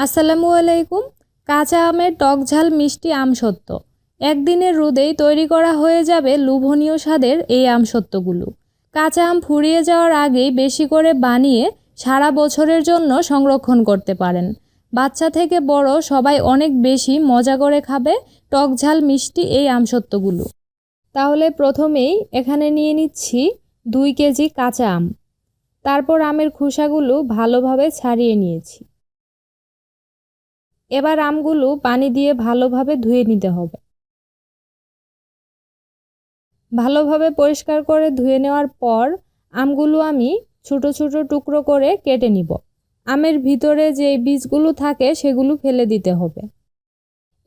আসসালামু আলাইকুম। কাঁচা আমের টক ঝাল মিষ্টি আমসত্ত্ব একদিনের রোদেই তৈরি করা হয়ে যাবে লোভনীয় স্বাদের এই আমসত্ত্বগুলো কাঁচা আম ফুরিয়ে যাওয়ার আগেই বেশি করে বানিয়ে সারা বছরের জন্য সংরক্ষণ করতে পারেন। বাচ্চা থেকে বড় সবাই অনেক বেশি মজা করে খাবে টক ঝাল মিষ্টি এই আমসত্ত্বগুলো তাহলে প্রথমেই এখানে নিয়ে নিচ্ছি দুই কেজি কাঁচা আম। তারপর আমের খোসাগুলো ভালোভাবে ছাড়িয়ে নিয়েছি। এবার আমগুলো পানি দিয়ে ভালোভাবে ধুয়ে নিতে হবে। ভালোভাবে পরিষ্কার করে ধুয়ে নেওয়ার পর আমগুলো আমি ছোট ছোট টুকরো করে কেটে নিব। আমের ভিতরে যে বীজগুলো থাকে সেগুলো ফেলে দিতে হবে।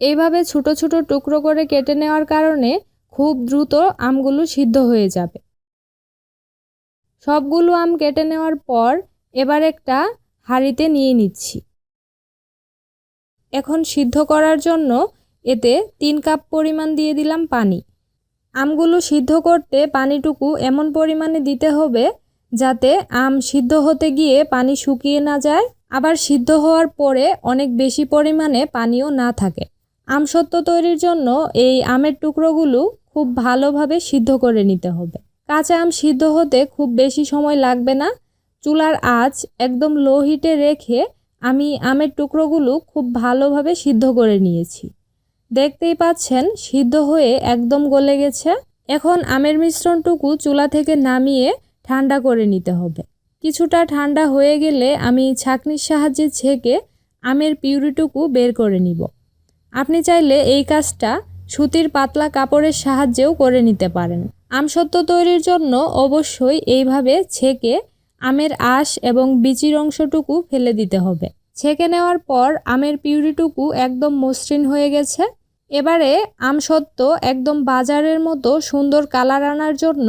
এইভাবে ছোট ছোট টুকরো করে কেটে নেওয়ার কারণে খুব দ্রুত আমগুলো সিদ্ধ হয়ে যাবে। সবগুলো আম কেটে নেওয়ার পর এবার একটা হাঁড়িতে নিয়ে নিচ্ছি। এখন সিদ্ধ করার জন্য এতে তিন কাপ পরিমাণ দিয়ে দিলাম পানি। আমগুলো সিদ্ধ করতে পানিটুকু এমন পরিমাণে দিতে হবে যাতে আম সিদ্ধ হতে গিয়ে পানি শুকিয়ে না যায়। আবার সিদ্ধ হওয়ার পরে অনেক বেশি পরিমাণে পানিও না থাকে। আমসত্ত্ব তৈরির জন্য এই আমের টুকরোগুলো খুব ভালোভাবে সিদ্ধ করে নিতে হবে। কাঁচা আম সিদ্ধ হতে খুব বেশি সময় লাগবে না। চুলার আঁচ একদম লো হিটে রেখে আমি আমের টুকরোগুলো খুব ভালোভাবে সিদ্ধ করে নিয়েছি। দেখতেই পাচ্ছেন, সিদ্ধ হয়ে একদম গলে গেছে। এখন আমের মিশ্রণটুকু চুলা থেকে নামিয়ে ঠান্ডা করে নিতে হবে। কিছুটা ঠান্ডা হয়ে গেলে আমি ছাঁকনির সাহায্যে ছেঁকে আমের পিউরিটুকু বের করে নিব। আপনি চাইলে এই কাজটা সুতির পাতলা কাপড়ের সাহায্যেও করে নিতে পারেন। আমসত্ত্ব তৈরির জন্য অবশ্যই এইভাবে ছেঁকে আমের আঁশ এবং বিচির অংশটুকু ফেলে দিতে হবে। ছেঁকে নেওয়ার পর আমের পিউরিটুকু একদম মসৃণ হয়ে গেছে। এবারে আমসত্ত্ব একদম বাজারের মতো সুন্দর কালার আনার জন্য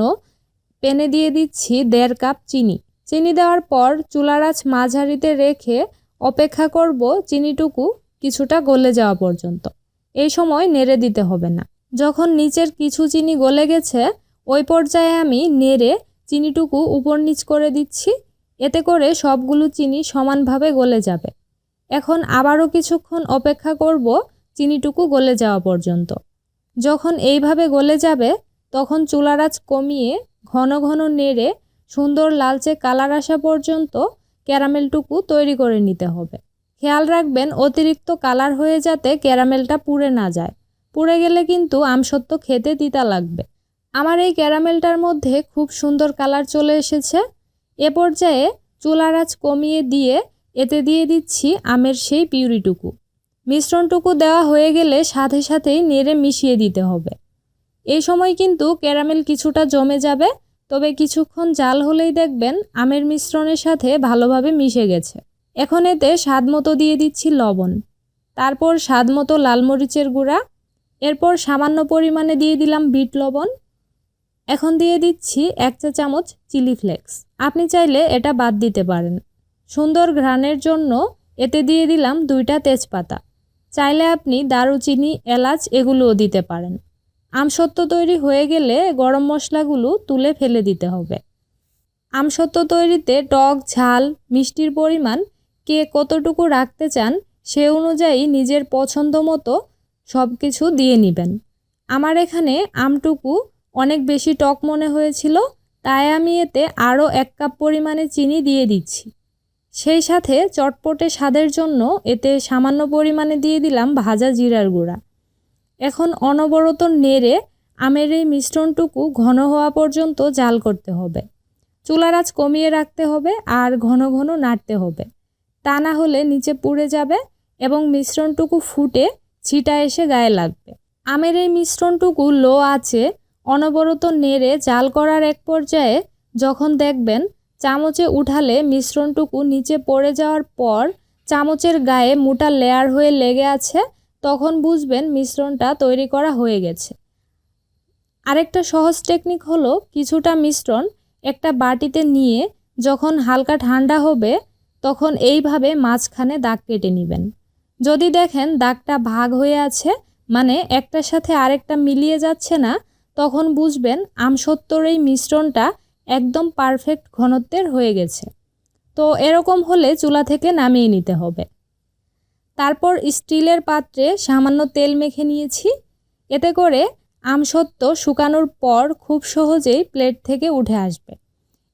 পেনে দিয়ে দিচ্ছি দেড় কাপ চিনি। চিনি দেওয়ার পর চুলার মাঝারিতে রেখে অপেক্ষা করব চিনিটুকু কিছুটা গলে যাওয়া পর্যন্ত। এই সময় নেড়ে দিতে হবে না। যখন নিচের কিছু চিনি গলে গেছে, ওই পর্যায়ে আমি নেড়ে চিনিটুকু উপর নিচ করে দিচ্ছি, এতে করে সবগুলো চিনি সমানভাবে গলে যাবে। এখন আবারও কিছুক্ষণ অপেক্ষা করব চিনিটুকু গলে যাওয়া পর্যন্ত। যখন এইভাবে গলে যাবে, তখন চুলারাজ কমিয়ে ঘন ঘন নেড়ে সুন্দর লালচে কালার আসা পর্যন্ত ক্যারামেলটুকু তৈরি করে নিতে হবে। খেয়াল রাখবেন, অতিরিক্ত কালার হয়ে যাতে ক্যারামেলটা পুড়ে না যায়। পুড়ে গেলে কিন্তু আমসত্ত্ব খেতে তিতা লাগবে। আমার এই ক্যারামেলটার মধ্যে খুব সুন্দর কালার চলে এসেছে। এ পর্যায়ে চুলার আঁচ কমিয়ে দিয়ে এতে দিয়ে দিচ্ছি আমের সেই পিউরিটুকু। মিশ্রণটুকু দেওয়া হয়ে গেলে সাথে সাথেই নেড়ে মিশিয়ে দিতে হবে। এই সময় কিন্তু ক্যারামেল কিছুটা জমে যাবে, তবে কিছুক্ষণ জাল হলেই দেখবেন আমের মিশ্রণের সাথে ভালোভাবে মিশে গেছে। এখন এতে স্বাদ মতো দিয়ে দিচ্ছি লবণ। তারপর স্বাদ মতো লাল মরিচের গুঁড়া। এরপর সামান্য পরিমাণে দিয়ে দিলাম বিট লবণ। এখন দিয়ে দিচ্ছি এক চা চামচ চিলি ফ্লেক্স। আপনি চাইলে এটা বাদ দিতে পারেন। সুন্দর ঘ্রাণের জন্য এতে দিয়ে দিলাম দুইটা তেজপাতা। চাইলে আপনি দারুচিনি, এলাচ এগুলোও দিতে পারেন। আমসত্ত্ব তৈরি হয়ে গেলে গরম মশলাগুলো তুলে ফেলে দিতে হবে। আমসত্ত্ব তৈরিতে টক, ঝাল, মিষ্টির পরিমাণ কে কতটুকু রাখতে চান সে অনুযায়ী নিজের পছন্দ মতো সব কিছু দিয়ে নেবেন। আমার এখানে আমটুকু অনেক বেশি টক মনে হয়েছিল, তাই আমি এতে আরও এক কাপ পরিমাণে চিনি দিয়ে দিচ্ছি। সেই সাথে চটপটে স্বাদের জন্য এতে সামান্য পরিমাণে দিয়ে দিলাম ভাজা জিরার গুঁড়া। এখন অনবরত নেড়ে আমের এই মিশ্রণটুকু ঘন হওয়া পর্যন্ত জাল করতে হবে। চুলার আঁচ কমিয়ে রাখতে হবে আর ঘন ঘন নাড়তে হবে। তা না হলে নিচে পুড়ে যাবে এবং মিশ্রণটুকু ফুটে ছিটা এসে গায়ে লাগবে। আমের এই মিশ্রণটুকু লো আছে অনবরত নেড়ে জাল করার এক পর্যায়ে যখন দেখবেন চামচে উঠালে মিশ্রণটুকু নিচে পড়ে যাওয়ার পর চামচের গায়ে মোটা লেয়ার হয়ে লেগে আছে, তখন বুঝবেন মিশ্রণটা তৈরি করা হয়ে গেছে। আরেকটা সহজ টেকনিক হলো কিছুটা মিশ্রণ একটা বাটিতে নিয়ে যখন হালকা ঠান্ডা হবে, তখন এইভাবে মাঝখানে দাগ কেটে নেবেন। যদি দেখেন দাগটা ভাগ হয়ে আছে মানে একটার সাথে আরেকটা মিলিয়ে যাচ্ছে না তখন বুঝবেন আমসত্ত্বর এই মিশ্রণটা একদম পারফেক্ট ঘনত্বের হয়ে গেছে। তো এরকম হলে চুলা থেকে নামিয়ে নিতে হবে। তারপর স্টিলের পাত্রে সামান্য তেল মেখে নিয়েছি। এতে করে আমসত্ত্ব শুকানোর পর খুব সহজেই প্লেট থেকে উঠে আসবে।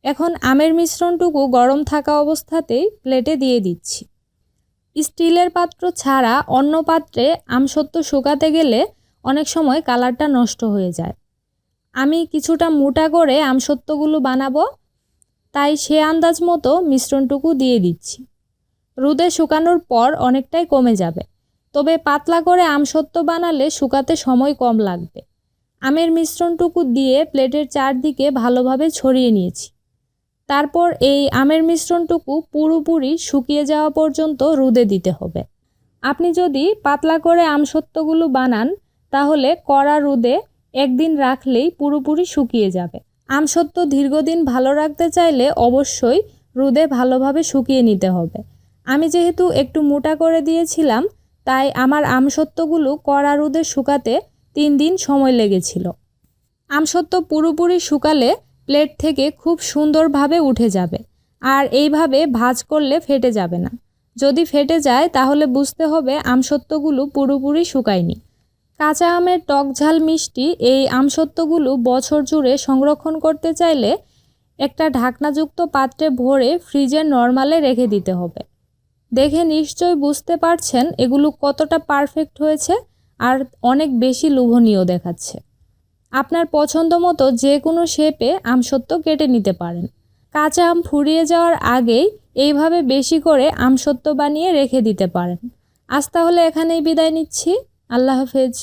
এখন আমের মিশ্রণটুকু গরম থাকা অবস্থাতেই প্লেটে দিয়ে দিচ্ছি। স্টিলের পাত্র ছাড়া অন্য পাত্রে আমসত্ত্ব শুকাতে গেলে অনেক সময় কালারটা নষ্ট হয়ে যায়। আমি কিছুটা মোটা করে আমসত্ত্বগুলো বানাবো, তাই সে আন্দাজ মতো মিশ্রণটুকু দিয়ে দিচ্ছি। রোদে শুকানোর পর অনেকটাই কমে যাবে, তবে পাতলা করে আমসত্ত্ব বানালে শুকাতে সময় কম লাগবে। আমের মিশ্রণটুকু দিয়ে প্লেটের চারদিকে ভালোভাবে ছড়িয়ে নিয়েছি। তারপর এই আমের মিশ্রণটুকু পুরোপুরি শুকিয়ে যাওয়া পর্যন্ত রোদে দিতে হবে। আপনি যদি পাতলা করে আমসত্ত্বগুলো বানান, তাহলে কড়া রোদে একদিন রাখলেই পুরোপুরি শুকিয়ে যাবে। আমসত্ত্ব দীর্ঘদিন ভালো রাখতে চাইলে অবশ্যই রোদে ভালোভাবে শুকিয়ে নিতে হবে। আমি যেহেতু একটু মোটা করে দিয়েছিলাম, তাই আমার আমসত্ত্বগুলো কড়া রোদে শুকাতে তিন দিন সময় লেগেছিল। আমসত্ত্ব পুরোপুরি শুকালে প্লেট থেকে খুব সুন্দরভাবে উঠে যাবে আর এইভাবে ভাজ করলে ফেটে যাবে না। যদি ফেটে যায়, তাহলে বুঝতে হবে আমসত্ত্বগুলো পুরোপুরি শুকায়নি। কাঁচা আমের টক ঝাল মিষ্টি এই আমসত্ত্বগুলো বছর জুড়ে সংরক্ষণ করতে চাইলে একটা ঢাকনাযুক্ত পাত্রে ভরে ফ্রিজে নর্মালে রেখে দিতে হবে। দেখে নিশ্চয় বুঝতে পারছেন এগুলো কতটা পারফেক্ট হয়েছে আর অনেক বেশি লোভনীয় দেখাচ্ছে। আপনার পছন্দ মতো যে কোনো শেপে আমসত্ত্ব কেটে নিতে পারেন। কাঁচা আম ফুরিয়ে যাওয়ার আগেই এইভাবে বেশি করে আমসত্ত্ব বানিয়ে রেখে দিতে পারেন। আজ তাহলে এখানেই বিদায় নিচ্ছি। আল্লাহ হাফেজ।